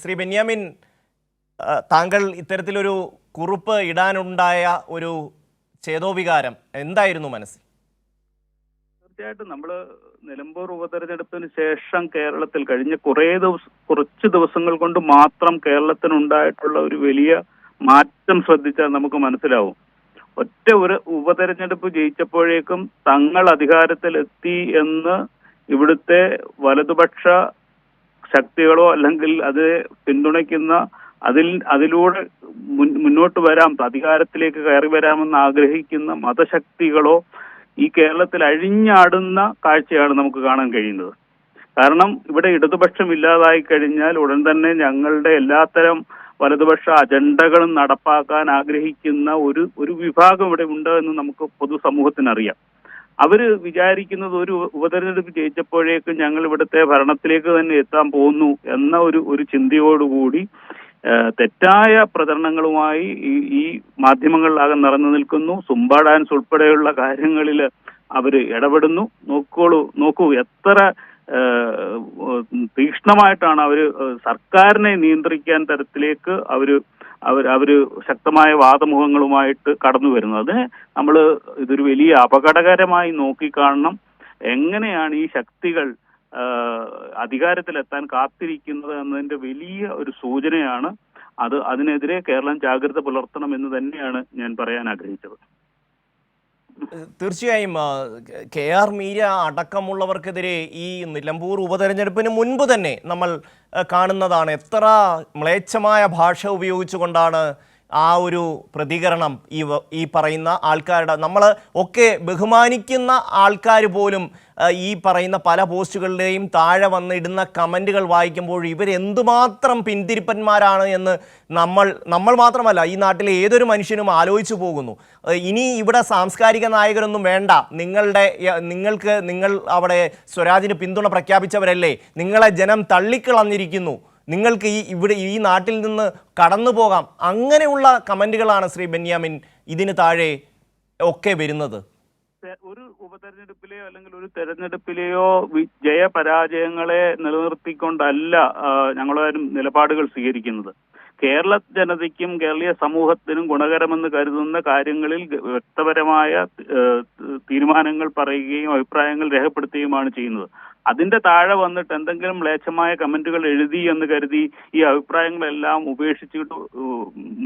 ശ്രീ ബെന്യാമിൻ താങ്കൾ ഇത്തരത്തിലൊരു കുറിപ്പ് ഇടാനുണ്ടായ ഒരു ചേതോവികാരം എന്തായിരുന്നു മനസ്സിൽ? തീർച്ചയായിട്ടും നമ്മൾ നിലമ്പൂർ ഉപതെരഞ്ഞെടുപ്പിന് ശേഷം കേരളത്തിൽ കഴിഞ്ഞ കുറേ ദിവസം കുറച്ച് ദിവസങ്ങൾ കൊണ്ട് മാത്രം കേരളത്തിനുണ്ടായിട്ടുള്ള ഒരു വലിയ മാറ്റം ശ്രദ്ധിച്ചാൽ നമുക്ക് മനസ്സിലാവും. ഒറ്റ ഒരു ഉപതെരഞ്ഞെടുപ്പ് ജയിച്ചപ്പോഴേക്കും തങ്ങൾ അധികാരത്തിലെത്തി എന്ന് ഇവിടുത്തെ വലതുപക്ഷ ശക്തികളോ അല്ലെങ്കിൽ അത് പിന്തുണയ്ക്കുന്ന അതിൽ അതിലൂടെ മുന്നോട്ട് വരാം അധികാരത്തിലേക്ക് കയറി വരാമെന്ന് ആഗ്രഹിക്കുന്ന മതശക്തികളോ ഈ കേരളത്തിൽ അഴിഞ്ഞാടുന്ന കാഴ്ചയാണ് നമുക്ക് കാണാൻ കഴിയുന്നത്. കാരണം ഇവിടെ ഇടതുപക്ഷം ഇല്ലാതായി കഴിഞ്ഞാൽ ഉടൻ തന്നെ ഞങ്ങളുടെ എല്ലാത്തരം വലതുപക്ഷ അജണ്ടകളും നടപ്പാക്കാൻ ആഗ്രഹിക്കുന്ന ഒരു ഒരു വിഭാഗം ഇവിടെ ഉണ്ട് എന്ന് നമുക്ക് പൊതുസമൂഹത്തിന് അറിയാം അവർ വിചാരിക്കുന്നത് ഒരു ഉപതെരഞ്ഞെടുപ്പ് ജയിച്ചപ്പോഴേക്കും ഞങ്ങൾ ഇവിടുത്തെ ഭരണത്തിലേക്ക് തന്നെ എത്താൻ പോകുന്നു എന്ന ഒരു ഒരു ചിന്തയോടുകൂടി തെറ്റായ പ്രചരണങ്ങളുമായി ഈ ഈ മാധ്യമങ്ങളിലാകെ നിറഞ്ഞു നിൽക്കുന്നു. സുംബ ഡാൻസ് ഉൾപ്പെടെയുള്ള കാര്യങ്ങളിൽ അവർ ഇടപെടുന്നു. നോക്കോളൂ നോക്കൂ എത്ര തീക്ഷ്ണമായിട്ടാണ് അവർ സർക്കാരിനെ നിയന്ത്രിക്കാൻ തരത്തിലേക്ക് അവർ അവർ അവർ ശക്തമായ വാദമുഖങ്ങളുമായിട്ട് കടന്നു വരുന്നത് അതിന് നമ്മൾ ഇതൊരു വലിയ അപകടകരമായി നോക്കിക്കാണണം. എങ്ങനെയാണ് ഈ ശക്തികൾ അധികാരത്തിലെത്താൻ കാത്തിരിക്കുന്നത് എന്നതിന്റെ വലിയ ഒരു സൂചനയാണ് അത്. അതിനെതിരെ കേരളം ജാഗ്രത പുലർത്തണം എന്ന് തന്നെയാണ് ഞാൻ പറയാൻ ആഗ്രഹിച്ചത്. തീർച്ചയായും കെ ആർ മീര അടക്കമുള്ളവർക്കെതിരെ ഈ നിലമ്പൂർ ഉപതെരഞ്ഞെടുപ്പിന് മുൻപ് തന്നെ നമ്മൾ കാണുന്നതാണ്. എത്ര മ്ലേച്ഛമായ ഭാഷ ഉപയോഗിച്ചുകൊണ്ടാണ് ആ ഒരു പ്രതികരണം ഈ ഈ പറയുന്ന ആൾക്കാരുടെ നമ്മൾ ഒക്കെ ബഹുമാനിക്കുന്ന ആൾക്കാർ പോലും ഈ പറയുന്ന പല പോസ്റ്റുകളുടെയും താഴെ വന്നിടുന്ന കമന്റുകൾ വായിക്കുമ്പോൾ ഇവരെന്തുമാത്രം പിന്തിരിപ്പന്മാരാണ് എന്ന് നമ്മൾ നമ്മൾ മാത്രമല്ല ഈ നാട്ടിലെ ഏതൊരു മനുഷ്യനും ആലോചിച്ചു പോകുന്നു. ഇനി ഇവിടെ സാംസ്കാരിക നായകരൊന്നും വേണ്ട. നിങ്ങളുടെ നിങ്ങൾക്ക് നിങ്ങൾ അവിടെ സ്വരാജിന് പിന്തുണ പ്രഖ്യാപിച്ചവരല്ലേ? നിങ്ങളെ ജനം തള്ളിക്കളഞ്ഞിരിക്കുന്നു. നിങ്ങൾക്ക് ഈ ഇവിടെ ഈ നാട്ടിൽ നിന്ന് കടന്നു പോകാം. അങ്ങനെയുള്ള കമന്റുകളാണ് ശ്രീ ബെന്യാമിൻ ഇതിന് താഴെ ഒക്കെ വരുന്നത്. ഒരു ഉപതെരഞ്ഞെടുപ്പിലെയോ അല്ലെങ്കിൽ ഒരു തെരഞ്ഞെടുപ്പിലെയോ ജയപരാജയങ്ങളെ നിലനിർത്തിക്കൊണ്ടല്ല ഞങ്ങളാരും നിലപാടുകൾ സ്വീകരിക്കുന്നത്. കേരള ജനതയ്ക്കും കേരളീയ സമൂഹത്തിനും ഗുണകരമെന്ന് കരുതുന്ന കാര്യങ്ങളിൽ വ്യക്തപരമായ തീരുമാനങ്ങൾ പറയുകയും അഭിപ്രായങ്ങൾ രേഖപ്പെടുത്തുകയുമാണ് ചെയ്യുന്നത്. അതിന്റെ താഴെ വന്നിട്ട് എന്തെങ്കിലും മ്ലേച്ഛമായ കമന്റുകൾ എഴുതി എന്ന് കരുതി ഈ അഭിപ്രായങ്ങളെല്ലാം ഉപേക്ഷിച്ചിട്ട്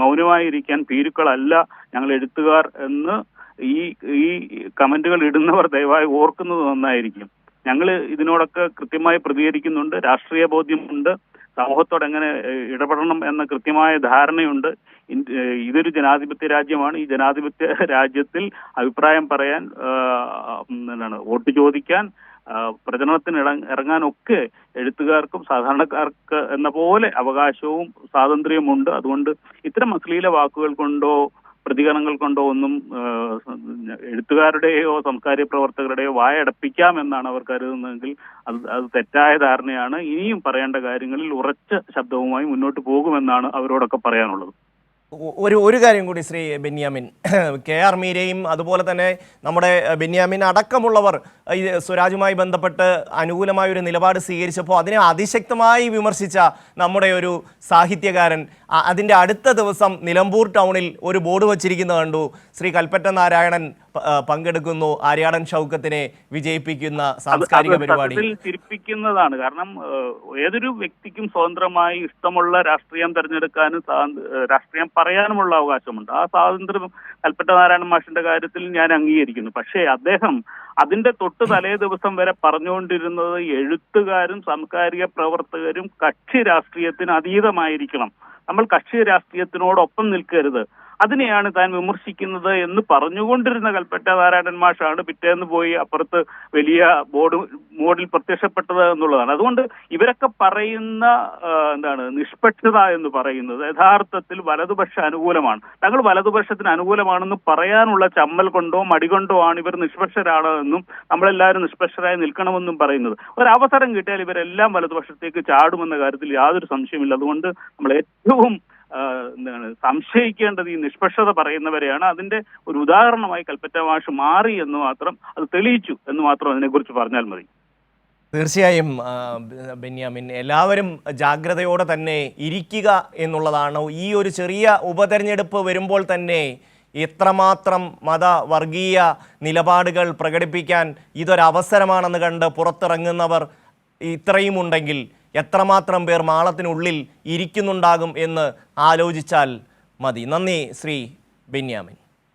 മൗനമായിരിക്കാൻ ഭീരുക്കളല്ല ഞങ്ങൾ എഴുത്തുകാർ എന്ന് ഈ ഈ കമന്റുകൾ ഇടുന്നവർ ദയവായി ഓർക്കുന്നത് നന്നായിരിക്കും. ഞങ്ങൾ ഇതിനോടൊക്കെ കൃത്യമായി പ്രതികരിക്കുന്നുണ്ട്. രാഷ്ട്രീയ ബോധ്യമുണ്ട്. സമൂഹത്തോട് എങ്ങനെ ഇടപെടണം എന്ന കൃത്യമായ ധാരണയുണ്ട്. ഇതൊരു ജനാധിപത്യ രാജ്യമാണ്. ഈ ജനാധിപത്യ രാജ്യത്തിൽ അഭിപ്രായം പറയാൻ എന്താണ് വോട്ട് ചോദിക്കാൻ പ്രചരണത്തിന് ഇറ- ഇറങ്ങാനൊക്കെ എഴുത്തുകാർക്കും സാധാരണക്കാർക്ക് എന്ന പോലെ അവകാശവും സ്വാതന്ത്ര്യമുണ്ട് അതുകൊണ്ട് ഇത്തരം അശ്ലീല വാക്കുകൾ കൊണ്ടോ പ്രതികരണങ്ങൾ കൊണ്ടോ ഒന്നും എഴുത്തുകാരുടെയോ സംസ്കാരിക പ്രവർത്തകരുടെയോ വായടപ്പിക്കാം എന്നാണ് അവർ കരുതുന്നതെങ്കിൽ അത് അത് തെറ്റായ ധാരണയാണ്. ഇനിയും പറയേണ്ട കാര്യങ്ങളിൽ ഉറച്ച ശബ്ദവുമായി മുന്നോട്ട് പോകുമെന്നാണ് അവരോടൊക്കെ പറയാനുള്ളത്. ഒരു ഒരു കാര്യം കൂടി ശ്രീ ബെന്യാമിൻ. കെ ആർ മീരയും അതുപോലെ തന്നെ നമ്മുടെ ബെന്യാമിൻ അടക്കമുള്ളവർ ഈ സ്വരാജുമായി ബന്ധപ്പെട്ട് അനുകൂലമായ ഒരു നിലപാട് സ്വീകരിച്ചപ്പോൾ അതിനെ അതിശക്തമായി വിമർശിച്ച നമ്മുടെ ഒരു സാഹിത്യകാരൻ അതിന്റെ അടുത്ത ദിവസം നിലമ്പൂർ ടൗണിൽ ഒരു ബോർഡ് വച്ചിരിക്കുന്നത് കണ്ടു. ശ്രീ കൽപ്പറ്റ നാരായണൻ പങ്കെടുക്കുന്നു. ആര്യാടൻ ഷൗക്കത്തിനെ വിജയിപ്പിക്കുന്ന സാംസ്കാരിക പരിപാടി. തിരിപ്പിക്കുന്നതാണ്. ചിരിപ്പിക്കുന്നതാണ് കാരണം ഏതൊരു വ്യക്തിക്കും സ്വതന്ത്രമായി ഇഷ്ടമുള്ള രാഷ്ട്രീയം തെരഞ്ഞെടുക്കാനും രാഷ്ട്രീയം പറയാനുമുള്ള അവകാശമുണ്ട്. ആ സ്വാതന്ത്ര്യം കൽപ്പറ്റ നാരായണ മാഷിന്റെ കാര്യത്തിൽ ഞാൻ അംഗീകരിക്കുന്നു. പക്ഷേ അദ്ദേഹം അതിന്റെ തൊട്ട് തലേ ദിവസം വരെ പറഞ്ഞുകൊണ്ടിരുന്നത് എഴുത്തുകാരും സാംസ്കാരിക പ്രവർത്തകരും കക്ഷി രാഷ്ട്രീയത്തിന് അതീതമായിരിക്കണം. നമ്മൾ കക്ഷി രാഷ്ട്രീയത്തിനോടൊപ്പം നിൽക്കരുത്. അതിനെയാണ് താൻ വിമർശിക്കുന്നത് എന്ന് പറഞ്ഞുകൊണ്ടിരുന്ന കൽപ്പറ്റ നാരായണൻ മാഷാണ് പിറ്റേന്ന് പോയി അപ്പുറത്ത് വലിയ ബോർഡ് ബോർഡിൽ പ്രത്യക്ഷപ്പെട്ടത് എന്നുള്ളതാണ്. അതുകൊണ്ട് ഇവരൊക്കെ പറയുന്ന എന്താണ് നിഷ്പക്ഷത എന്ന് പറയുന്നത് യഥാർത്ഥത്തിൽ വലതുപക്ഷ അനുകൂലമാണ്. തങ്ങൾ വലതുപക്ഷത്തിന് അനുകൂലമാണെന്ന് പറയാനുള്ള ചമ്മൽ കൊണ്ടോ മടി കൊണ്ടോ ആണ് ഇവർ നിഷ്പക്ഷരാണ് എന്നും നമ്മളെല്ലാവരും നിഷ്പക്ഷരായി നിൽക്കണമെന്നും പറയുന്നത്. ഒരവസരം കിട്ടിയാൽ ഇവരെല്ലാം വലതുപക്ഷത്തേക്ക് ചാടുമെന്ന കാര്യത്തിൽ യാതൊരു സംശയമില്ല അതുകൊണ്ട് നമ്മൾ ഏറ്റവും എന്താണ് സംശയിക്കേണ്ടത് ഈ നിഷ്പക്ഷത പറയുന്നവരെയാണ്. അതിന്റെ ഒരു ഉദാഹരണമായി കൽപ്പറ്റ മാഷ് മാറി എന്ന് മാത്രം അത് തെളിയിച്ചു എന്ന് മാത്രം അതിനെക്കുറിച്ച് പറഞ്ഞാൽ മതി. തീർച്ചയായും ബെന്യാമിൻ എല്ലാവരും ജാഗ്രതയോടെ തന്നെ ഇരിക്കുക എന്നുള്ളതാണ്. ഈ ഒരു ചെറിയ ഉപതെരഞ്ഞെടുപ്പ് വരുമ്പോൾ തന്നെ എത്രമാത്രം മത വർഗീയ നിലപാടുകൾ പ്രകടിപ്പിക്കാൻ ഇതൊരവസരമാണെന്ന് കണ്ട് പുറത്തിറങ്ങുന്നവർ ഇത്രയും ഉണ്ടെങ്കിൽ എത്രമാത്രം പേർ മാളത്തിനുള്ളിൽ ഇരിക്കുന്നുണ്ടാകും എന്ന് ആലോചിച്ചാൽ മതി. നന്ദി ശ്രീ ബെന്യാമിൻ.